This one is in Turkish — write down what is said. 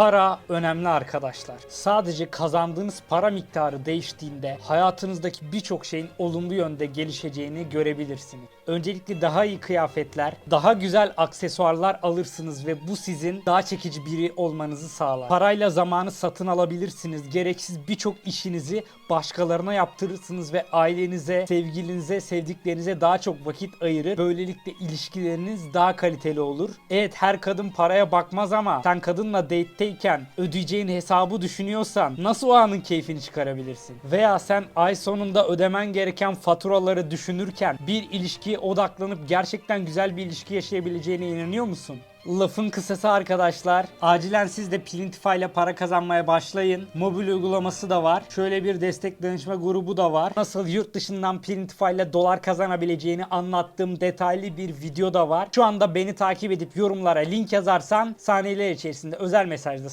Para önemli arkadaşlar. Sadece kazandığınız para miktarı değiştiğinde hayatınızdaki birçok şeyin olumlu yönde gelişeceğini görebilirsiniz. Öncelikle daha iyi kıyafetler, daha güzel aksesuarlar alırsınız ve bu sizin daha çekici biri olmanızı sağlar. Parayla zamanı satın alabilirsiniz. Gereksiz birçok işinizi başkalarına yaptırırsınız ve ailenize, sevgilinize, sevdiklerinize daha çok vakit ayırır. Böylelikle ilişkileriniz daha kaliteli olur. Evet her kadın paraya bakmaz ama sen kadınla date'teyken ödeyeceğin hesabı düşünüyorsan nasıl o anın keyfini çıkarabilirsin? Veya sen ay sonunda ödemen gereken faturaları düşünürken bir ilişkiye odaklanıp gerçekten güzel bir ilişki yaşayabileceğine inanıyor musun? Lafın kısası arkadaşlar. Acilen siz de Printify ile para kazanmaya başlayın. Mobil uygulaması da var. Şöyle bir destek danışma grubu da var. Nasıl yurt dışından Printify ile dolar kazanabileceğini anlattığım detaylı bir video da var. Şu anda beni takip edip yorumlara link yazarsan saniyeler içerisinde özel mesajda